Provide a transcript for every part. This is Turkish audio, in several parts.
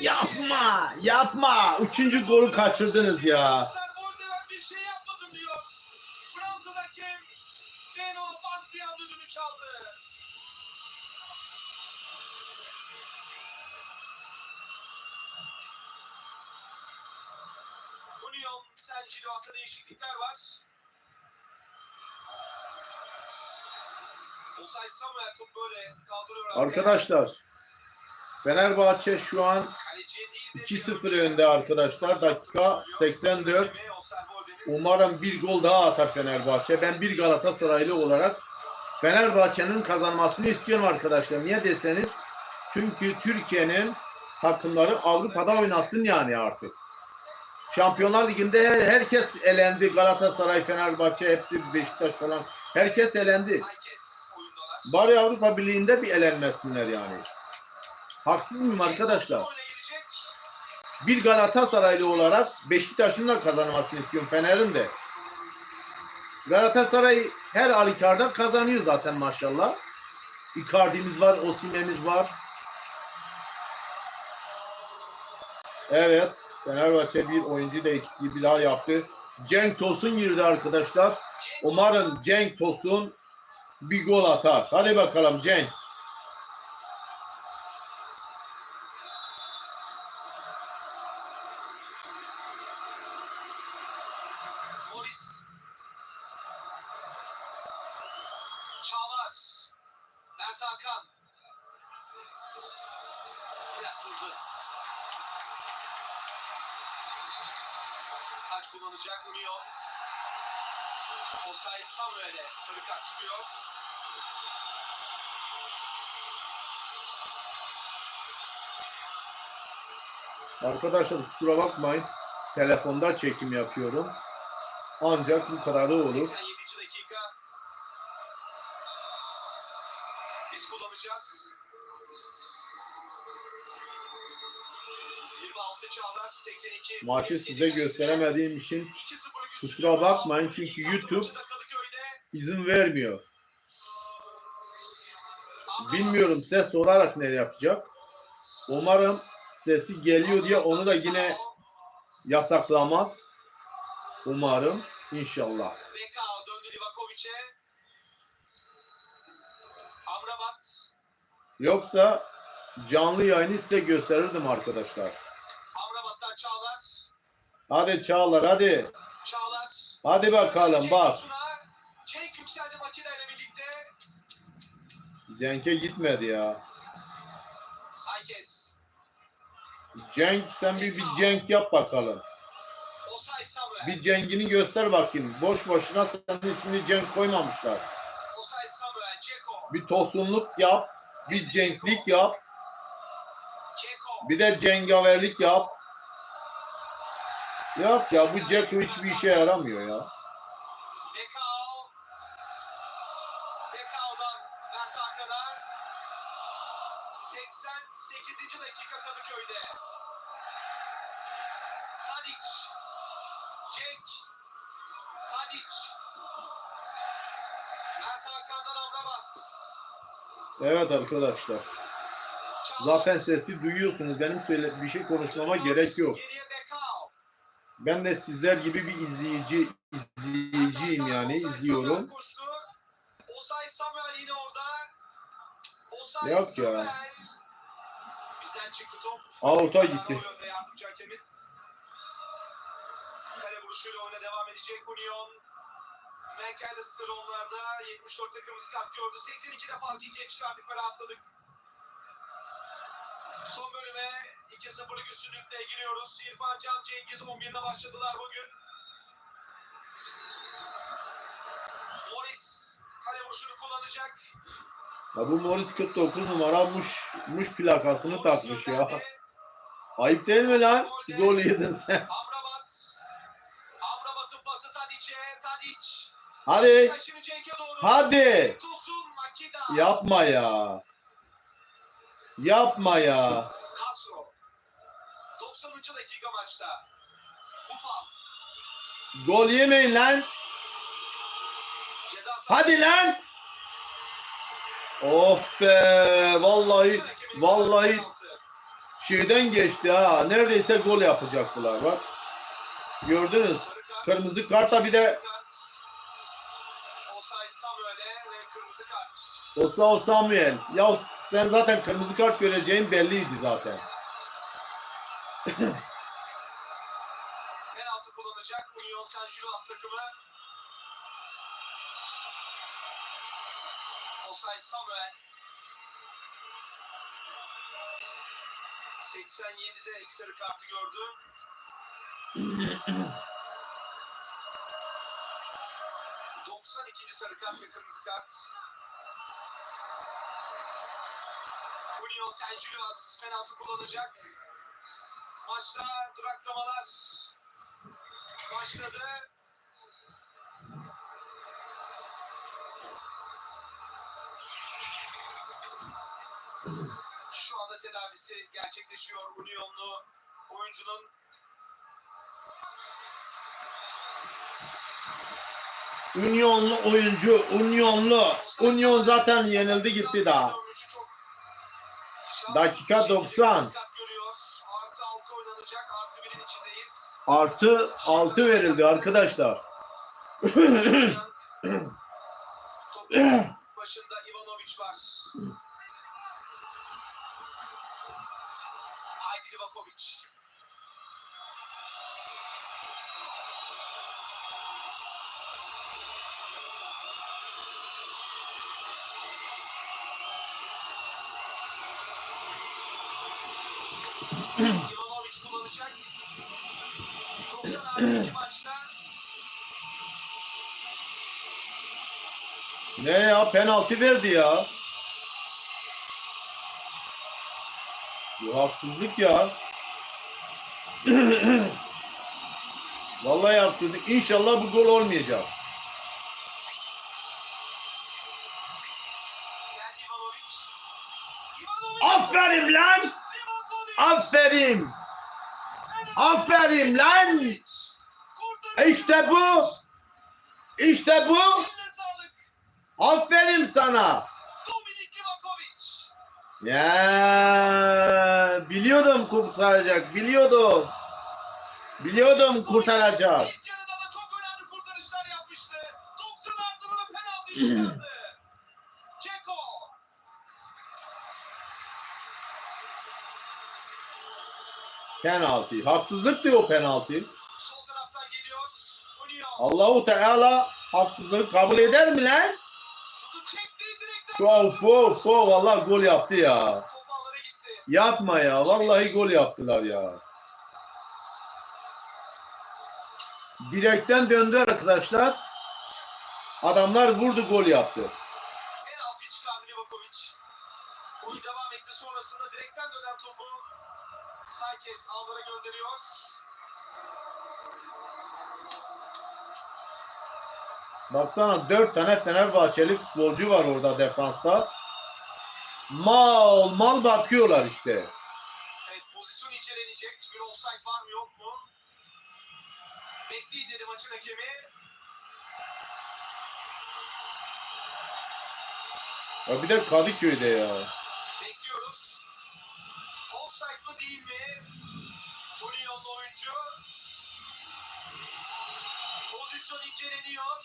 Yapma, yapma. Üçüncü golü kaçırdınız ya. Şey değişiklikler var. Osay Samuel top böyle kaldırıyor. Arkadaşlar Fenerbahçe şu an Kaleciye değil de 2-0 önde arkadaşlar. Dakika 84. Umarım bir gol daha atar Fenerbahçe. Ben bir Galatasaraylı olarak Fenerbahçe'nin kazanmasını istiyorum arkadaşlar. Niye deseniz çünkü Türkiye'nin takımları Avrupa'da oynasın yani artık. Şampiyonlar Ligi'nde herkes elendi. Galatasaray, Fenerbahçe, hepsi Beşiktaş falan. Herkes elendi. Bari Avrupa Birliği'nde bir elenmesinler yani. Haksız mıyım arkadaşlar? Bir Galatasaraylı olarak Beşiktaş'ın da kazanmasını istiyorum. Fener'in de. Galatasaray her halükarda kazanıyor zaten maşallah. Icardi'miz var, Osimhen'imiz var. Evet. Fenerbahçe bir oyuncu değişikliği bir daha yaptı. Cenk Tosun girdi arkadaşlar. Umarım Cenk Tosun bir gol atar. Hadi bakalım Cenk. Morris. Çağlar. Mert Hakan. Biraz hızlı. Taç kullanacak Union. Osay Samuel'e sarı kart çıkıyor. Arkadaşlar kusura bakmayın. Telefonda çekim yapıyorum. Ancak bu kararı olur. 87. dakika. Kullanacağız. 26 Çağlar 82. Maçı size gösteremediğim için 2-0 kusura bakmayın çünkü YouTube izin vermiyor. Bilmiyorum ses sorarak ne yapacak. Umarım sesi geliyor diye onu da yine yasaklamaz. Umarım. İnşallah. Bekao döndü Livakovic'e. Yoksa canlı yayını size gösterirdim arkadaşlar. Amrabat'tan Çağlar. Hadi Çağlar hadi. Çağlar. Hadi bakalım bak. Cenk yükseldi makineyle birlikte. Cenk'e gitmedi ya. Saykes. Cenk sen bir, bir Cenk yap bakalım. Osay Samuel. Bir Cenk'ini göster bakayım. Boş boşuna senin ismini Cenk koymamışlar. Osay Samuel. Ceko. Bir tosunluk yap. Bir Cenklik yap. Bir de cengaverlik yap. Yap ya bu Ceko hiçbir işe yaramıyor ya. Bekao. Bekao'dan Mert Hakan'a. 88. dakika Kadıköy'de. Tadic. Mert. Evet arkadaşlar. Zaten sesi duyuyorsunuz. Benim söyle bir şey konuşmama gerek yok. Ben de sizler gibi bir izleyici izleyiciyim yani izliyorum. Yok ya. Out'a gitti. Kale vuruşuyla oyuna devam edecek Union. McAllister onlarda 74'te kırmızı kart gördü. 82'de fark ikiye çıkardık ve rahatladık. Son bölüme 2-0'lık üstünlükle giriyoruz. İrfan Can Cengiz 11'de başladılar bugün. Morris kale vuruşunu kullanacak. Ya bu Morris 49 numara muş, muş plakasını takmış ya. Ayıp değil mi lan? Gol yedin sen. Hadi. Hadi. Yapma ya. Yapma ya. Castro. 90. dakika maçta. Bufal. Gol yemeyin lan. Hadi lan. Oh be. Vallahi vallahi şeyden geçti ha. Neredeyse gol yapacaktılar bak. Gördünüz. Kırmızı karta bir de Sarı kart. Osay Samuel'e ve kırmızı kart. Osao Samuel. Ya sen zaten kırmızı kart göreceğin belliydi zaten. Penaltı kullanacak Union Saint Gilloise takımı. Osay Samuel. 87'de ilk sarı kartı gördü. ...92. sarı kart ve kırmızı kart. Saint Gilloise penaltı kullanacak. Maçta duraklamalar başladı. Şu anda tedavisi gerçekleşiyor Unionlu oyuncunun. Unionlu oyuncu, Unionlu. Union zaten yenildi gitti daha. Dakika 90. Artı 6 oynanacak. Artı 1'in içindeyiz. Artı 6 verildi arkadaşlar. Başında Ivanovic var. Haydi Livakovic. Ivanovic kullanacak. 90 artı 2 maçta Ne ya penaltı verdi ya. Bu haksızlık ya. Vallahi haksızlık. İnşallah bu gol olmayacak. Aferin lan! Aferin! Aferin lan! İşte bu! İşte bu! Aferin sana! Ya biliyordum kurtaracak, biliyordum. Biliyordum kurtaracak. Penaltı. Haksızlıktı o penaltı. Allahu Teala haksızlığı kabul eder mi lan? Direkten. Wow, wow, wow. Vallahi gol yaptı ya. Yapma ya. Vallahi gol yaptılar ya. Direkten döndü arkadaşlar. Adamlar vurdu gol yaptı. Penaltıyı çıkardı Livakovic. Oyun devam etti. Sonrasında direkten dönen topu Saykes ağlara gönderiyor. Baksana dört tane Fenerbahçeli futbolcu var orada defansta. Mal mal bakıyorlar işte. Evet pozisyon incelenecek. Bir offside var mı yok mu? Bekleyin dedi maçın hakemi. Ya bir de Kadıköy'de ya. Mı değil mi? Union'lu oyuncu. Pozisyon inceleniyor.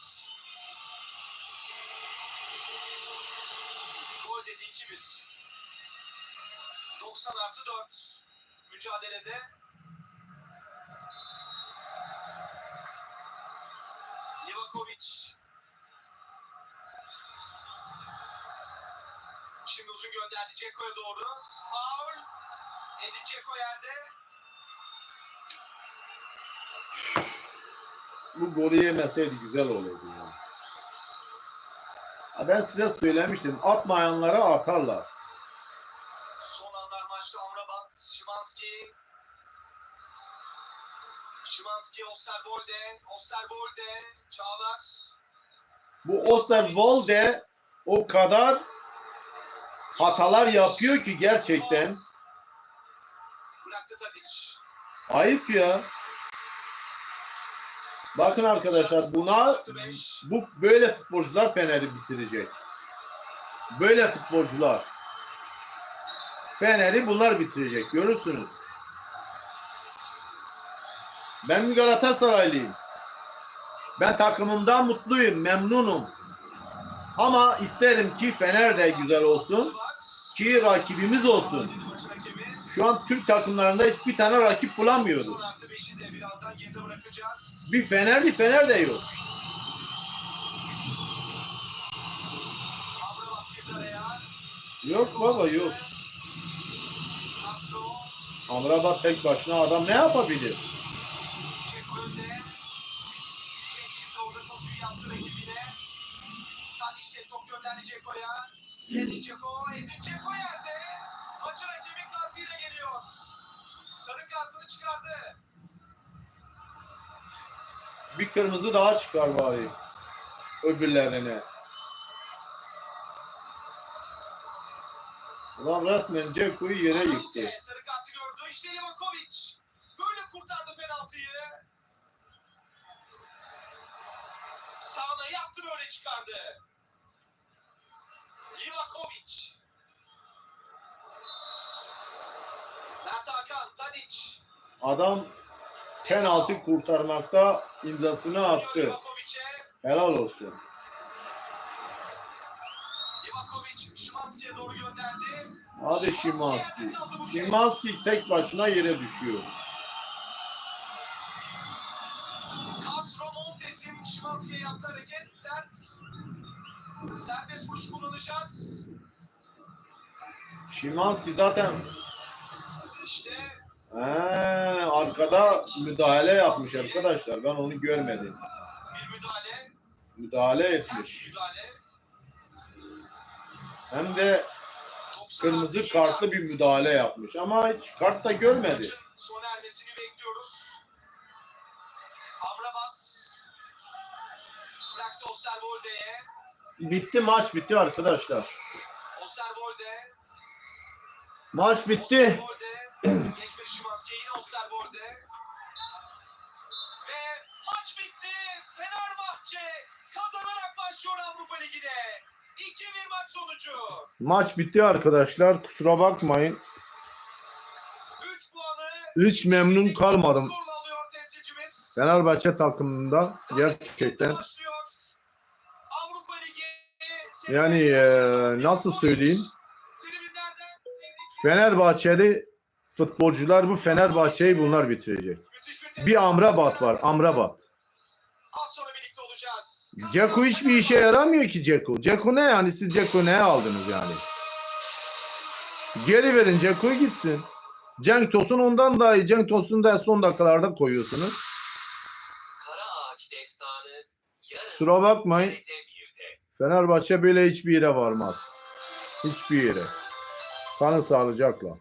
Gol dedi 2-1. 90 artı 4 mücadelede. Livakovic. Şimdi uzun gönderdi Ceko'ya doğru. Faul. Edin Ceko yerde. Bu golü yemeseydi güzel olurdu ya. Ha Ben size söylemiştim. Atmayanlara atarlar. Son anlar maçta Amrabat, Şimanski. Şimanski, Osterwolde, Osterwolde, Çağlar. Bu Osterwolde o kadar hatalar yapıyor ki gerçekten. Bıraktı Tadic. Ayıp ya. Bakın arkadaşlar buna bu böyle futbolcular Fener'i bitirecek. Böyle futbolcular. Fener'i bunlar bitirecek. Görürsünüz. Ben bir Galatasaraylıyım. Ben takımımdan mutluyum, memnunum. Ama isterim ki Fener de güzel olsun. Ki rakibimiz olsun. Şu an Türk takımlarında hiçbir tane rakip bulamıyoruz. Bir Fenerli Fener de yok. Yok baba yok. Amrabat tek başına adam ne yapabilir? Edin Ceko, Edin Ceko yerde. Maçın hakemi kartıyla geliyor. Sarı kartını çıkardı. Bir kırmızı daha çıkar bari. Öbürlerine. Ulan resmen Ceko'yu yere yıktı. Sarı kartı gördü. İşte Livakovic. Böyle kurtardı penaltıyı. Sağına yaptı böyle çıkardı. Livakovic. Mert Hakan, Tadic. Adam penaltı kurtarmakta imzasını attı. Helal olsun. Hadi Şimanski. Şimanski tek başına yere düşüyor. Castro Montes'in Şimanski'ye yaptığı hareket sert. Serbest vuruş kullanacağız. Şimanski zaten İşte He, arkada müdahale yapmış arkadaşlar. Ben onu görmedim. bir müdahale. Etmiş. müdahale. Hem de 90 kırmızı kartlı bir müdahale yapmış. Ama hiç kart da görmedi. Sona ermesini bekliyoruz. Amrabat bıraktı Osterwolde'ye. Bitti maç bitti arkadaşlar. Osterwolde. Maç bitti. Osterwolde. Geçmedi Şimanski yine Osterwolde. Ve maç bitti. Fenerbahçe kazanarak başlıyor Avrupa Ligi'ne. 2-1 maç sonucu. Maç bitti arkadaşlar. Kusura bakmayın. 3 puanı Hiç memnun kalmadım. Fenerbahçe takımında gerçekten yani eee, nasıl söyleyeyim? Fenerbahçeli futbolcular bu Fenerbahçe'yi bunlar bitirecek. Bir Amrabat var. Amrabat. Az sonra birlikte olacağız. Ceko hiçbir işe yaramıyor ki Ceko. Ceko ne yani? Siz Ceko neye aldınız yani? Geri verin Ceko'yu gitsin. Cenk Tosun ondan daha iyi. Cenk Tosun'u da son dakikalarda koyuyorsunuz. Kara Ağaç Destanı yarın Kusura bakmayın. TRT 1'de. Fenerbahçe böyle hiçbir yere varmaz. Hiçbir yere. Kanı sağlıcakla.